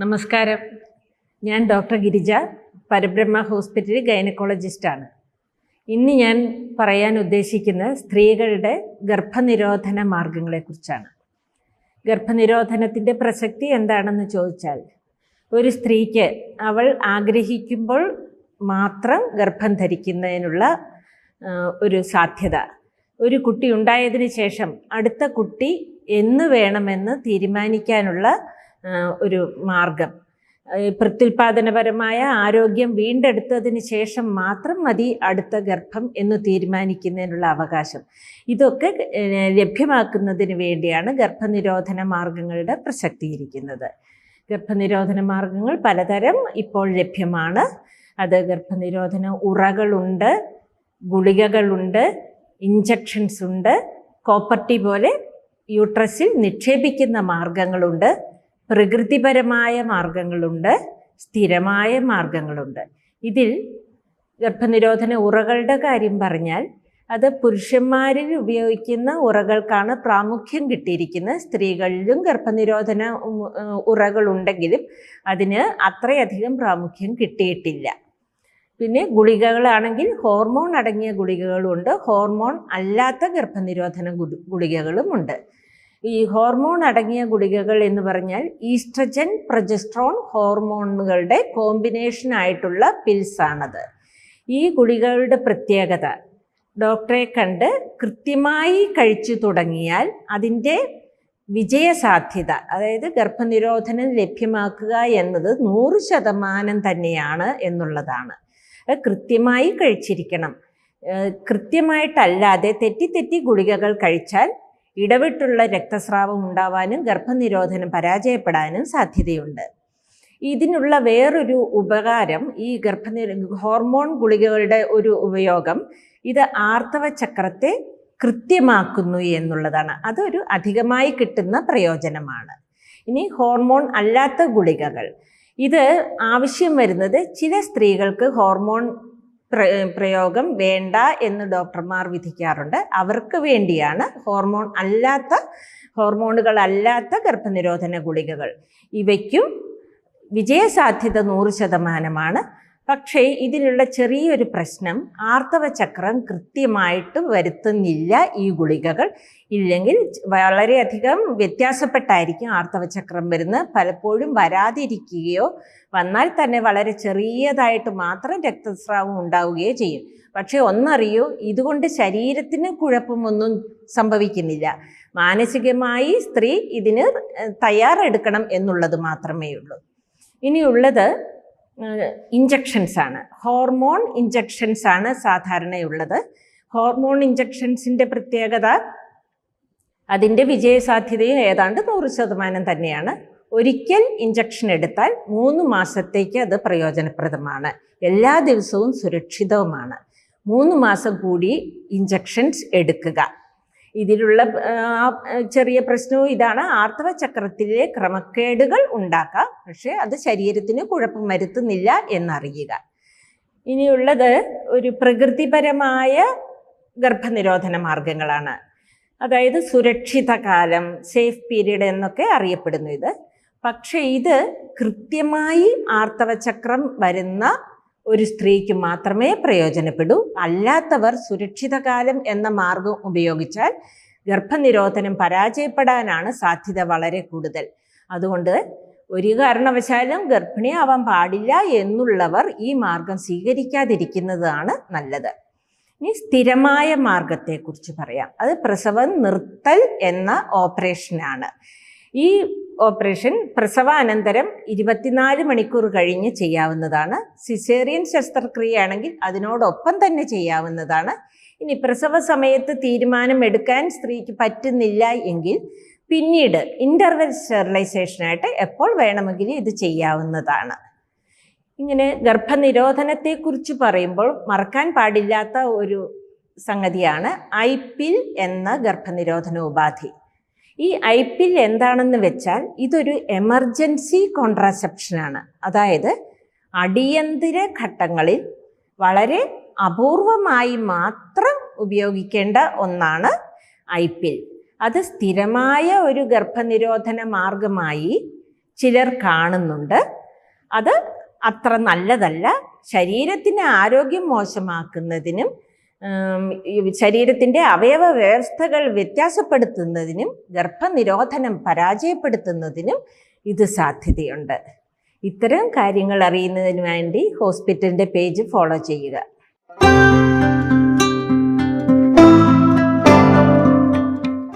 നമസ്കാരം. ഞാൻ doctor Girija Parabrahma hospital ഗൈനക്കോളജിസ്റ്റാണ്. ഇന്ന് ഞാൻ പറയാൻ ഉദ്ദേശിക്കുന്നത് സ്ത്രീകളുടെ ഗർഭനിരോധന മാർഗങ്ങളെക്കുറിച്ചാണ്. ഗർഭനിരോധനത്തിന്റെ പ്രസക്തി എന്താണെന്ന് ചോദിച്ചാൽ ഒരു സ്ത്രീക്ക് അവൾ ആഗ്രഹിക്കുമ്പോൾ മാത്രം ഗർഭം ധരിക്കുന്നതിനുള്ള ഒരു സാധ്യത. ഒരു കുട്ടി ഉണ്ടായതിനു ശേഷം അടുത്ത കുട്ടി എന്ന് വേണമെന്ന് തീരുമാനിക്കാനുള്ള ഒരു മാർഗം. പ്രത്യുൽപാദനപരമായ ആരോഗ്യം വീണ്ടെടുത്തതിന് ശേഷം മാത്രം മതി അടുത്ത ഗർഭം എന്ന് തീരുമാനിക്കുന്നതിനുള്ള അവകാശം. ഇതൊക്കെ ലഭ്യമാക്കുന്നതിന് വേണ്ടിയാണ് ഗർഭനിരോധന മാർഗങ്ങളുടെ പ്രസക്തിയിരിക്കുന്നത്. ഗർഭനിരോധന മാർഗങ്ങൾ പലതരം ഇപ്പോൾ ലഭ്യമാണ്. അത് ഗർഭനിരോധന ഉറകളുണ്ട് ഗുളികകളുണ്ട് ഇഞ്ചക്ഷൻസ് ഉണ്ട് കോപ്പർട്ടി പോലെ യൂട്രസിൽ നിക്ഷേപിക്കുന്ന മാർഗങ്ങളുണ്ട്. പ്രകൃതിപരമായ മാർഗങ്ങളുണ്ട് സ്ഥിരമായ മാർഗങ്ങളുണ്ട്. ഇതിൽ ഗർഭനിരോധന ഉറകളുടെ കാര്യം പറഞ്ഞാൽ അത് പുരുഷന്മാരിൽ ഉപയോഗിക്കുന്ന ഉറകൾക്കാണ് പ്രാമുഖ്യം കിട്ടിയിരിക്കുന്നത്. സ്ത്രീകളിലും ഗർഭനിരോധന ഉറകളുണ്ടെങ്കിലും അതിന് അത്രയധികം പ്രാമുഖ്യം കിട്ടിയിട്ടില്ല. പിന്നെ ഗുളികകളാണെങ്കിൽ ഹോർമോൺ അടങ്ങിയ ഗുളികകളുണ്ട്. ഹോർമോൺ അല്ലാത്ത ഗർഭനിരോധന ഗുളികകളും ഗുളികകളുമുണ്ട്. ഈ ഹോർമോൺ അടങ്ങിയ ഗുളികകൾ എന്ന് പറഞ്ഞാൽ ഈസ്ട്രജൻ പ്രജസ്ട്രോൺ ഹോർമോണുകളുടെ കോമ്പിനേഷൻ ആയിട്ടുള്ള പിൽസാണത് ഈ ഗുളികകളുടെ പ്രത്യേകത ഡോക്ടറെ കണ്ട് കൃത്യമായി കഴിച്ചു തുടങ്ങിയാൽ അതിന്റെ വിജയസാധ്യത അതായത് ഗർഭനിരോധനം ലഭ്യമാക്കുക എന്നത് നൂറ് ശതമാനം തന്നെയാണ് എന്നുള്ളതാണ്. കൃത്യമായി കഴിച്ചിരിക്കണം. കൃത്യമായിട്ടല്ലാതെ തെറ്റി തെറ്റി ഗുളികകൾ കഴിച്ചാൽ ഇടവിട്ടുള്ള രക്തസ്രാവം ഉണ്ടാവാനും ഗർഭനിരോധനം പരാജയപ്പെടാനും സാധ്യതയുണ്ട്. ഇതിനുള്ള വേറൊരു ഉപകാരം ഈ ഗർഭനിര ഹോർമോൺ ഗുളികകളുടെ ഒരു ഉപയോഗം ഇത് ആർത്തവ ചക്രത്തെ കൃത്യമാക്കുന്നു എന്നുള്ളതാണ്. അതൊരു അധികമായി കിട്ടുന്ന പ്രയോജനമാണ്. ഇനി ഹോർമോൺ അല്ലാത്ത ഗുളികകൾ. ഇത് ആവശ്യം വരുന്നത് ചില സ്ത്രീകൾക്ക് ഹോർമോൺ പ്രയോഗം വേണ്ട എന്ന് ഡോക്ടർമാർ വിധിക്കാറുണ്ട്. അവർക്ക് വേണ്ടിയാണ് ഹോർമോൺ അല്ലാത്ത ഹോർമോണുകളല്ലാത്ത ഗർഭനിരോധന ഗുളികകൾ. ഇവയ്ക്കും വിജയസാധ്യത നൂറ് ശതമാനമാണ്. പക്ഷേ ഇതിലുള്ള ചെറിയൊരു പ്രശ്നം ആർത്തവചക്രം കൃത്യമായിട്ട് വരുത്തുന്നില്ല ഈ ഗുളികകൾ. ഇല്ലെങ്കിൽ വളരെയധികം വ്യത്യാസപ്പെട്ടായിരിക്കും ആർത്തവ ചക്രം വരുന്നത്. പലപ്പോഴും വരാതിരിക്കുകയോ വന്നാൽ തന്നെ വളരെ ചെറിയതായിട്ട് മാത്രം രക്തസ്രാവം ഉണ്ടാവുകയോ ചെയ്യും. പക്ഷേ ഒന്നറിയൂ ഇതുകൊണ്ട് ശരീരത്തിന് കുഴപ്പമൊന്നും സംഭവിക്കുന്നില്ല. മാനസികമായി സ്ത്രീ ഇതിന് തയ്യാറെടുക്കണം എന്നുള്ളത് മാത്രമേ ഉള്ളൂ ഇനിയുള്ളത് ഇഞ്ചക്ഷൻസ് ആണ്. ഹോർമോൺ ഇഞ്ചക്ഷൻസ് ആണ് സാധാരണയുള്ളത്. ഹോർമോൺ ഇഞ്ചക്ഷൻസിന്റെ പ്രത്യേകത അതിന്റെ വിജയസാധ്യതയും ഏതാണ്ട് നൂറ് ശതമാനം തന്നെയാണ്. ഒരിക്കൽ ഇഞ്ചക്ഷൻ എടുത്താൽ മൂന്ന് മാസത്തേക്ക് അത് പ്രയോജനപ്രദമാണ്. എല്ലാ ദിവസവും സുരക്ഷിതവുമാണ്. മൂന്ന് മാസം കൂടി ഇഞ്ചക്ഷൻസ് എടുക്കുക. ഇതിലുള്ള ചെറിയ പ്രശ്നവും ഇതാണ്. ആർത്തവ ചക്രത്തിലെ ക്രമക്കേടുകൾ ഉണ്ടാക്കാം. പക്ഷേ അത് ശരീരത്തിന് കുഴപ്പം വരുത്തുന്നില്ല എന്നറിയുക. ഇനിയുള്ളത് ഒരു പ്രകൃതിപരമായ ഗർഭനിരോധന മാർഗങ്ങളാണ്. അതായത് സുരക്ഷിത കാലം സേഫ് പീരീഡ് എന്നൊക്കെ അറിയപ്പെടുന്നു ഇത്. പക്ഷേ ഇത് കൃത്യമായി ആർത്തവചക്രം വരുന്ന ഒരു സ്ത്രീക്ക് മാത്രമേ പ്രയോജനപ്പെടൂ. അല്ലാത്തവർ സുരക്ഷിതകാലം എന്ന മാർഗം ഉപയോഗിച്ചാൽ ഗർഭനിരോധനം പരാജയപ്പെടാനാണ് സാധ്യത വളരെ കൂടുതൽ. അതുകൊണ്ട് ഒരു കാരണവശാലും ഗർഭിണിയാവാൻ പാടില്ല എന്നുള്ളവർ ഈ മാർഗം സ്വീകരിക്കാതിരിക്കുന്നതാണ് നല്ലത്. ഇനി സ്ഥിരമായ മാർഗത്തെക്കുറിച്ച് പറയാം. അത് പ്രസവം നിർത്തൽ എന്ന ഓപ്പറേഷനാണ്. ഈ ഓപ്പറേഷൻ പ്രസവാനന്തരം ഇരുപത്തിനാല് മണിക്കൂർ കഴിഞ്ഞ് ചെയ്യാവുന്നതാണ്. സിസേറിയൻ ശസ്ത്രക്രിയയാണെങ്കിൽ അതിനോടൊപ്പം തന്നെ ചെയ്യാവുന്നതാണ്. ഇനി പ്രസവ സമയത്ത് തീരുമാനം എടുക്കാൻ സ്ത്രീക്ക് പറ്റുന്നില്ല എങ്കിൽ പിന്നീട് ഇന്റർവെൽ സ്റ്റെറിലൈസേഷനായിട്ട് എപ്പോൾ വേണമെങ്കിലും ഇത് ചെയ്യാവുന്നതാണ്. ഇങ്ങനെ ഗർഭനിരോധനത്തെക്കുറിച്ച് പറയുമ്പോൾ മറക്കാൻ പാടില്ലാത്ത ഒരു സംഗതിയാണ് ഐപിൽ എന്ന ഗർഭനിരോധന ഉപാധി. ഈ ഐ പിൽ എന്താണെന്ന് വെച്ചാൽ ഇതൊരു എമർജൻസി കോൺട്രാസെപ്ഷനാണ്. അതായത് അടിയന്തര ഘട്ടങ്ങളിൽ വളരെ അപൂർവമായി മാത്രം ഉപയോഗിക്കേണ്ട ഒന്നാണ് ഐ പിൽ അത് സ്ഥിരമായ ഒരു ഗർഭനിരോധന മാർഗമായി ചിലർ കാണുന്നുണ്ട്. അത് അത്ര നല്ലതല്ല. ശരീരത്തിന് ആരോഗ്യം മോശമാക്കുന്നതിനും ശരീരത്തിന്റെ അവയവ വ്യവസ്ഥകൾ വ്യത്യാസപ്പെടുത്തുന്നതിനും ഗർഭനിരോധനം പരാജയപ്പെടുത്തുന്നതിനും ഇത് സാധ്യതയുണ്ട്. ഇത്തരം കാര്യങ്ങൾ അറിയുന്നതിന് വേണ്ടി ഹോസ്പിറ്റലിന്റെ പേജ് ഫോളോ ചെയ്യുക.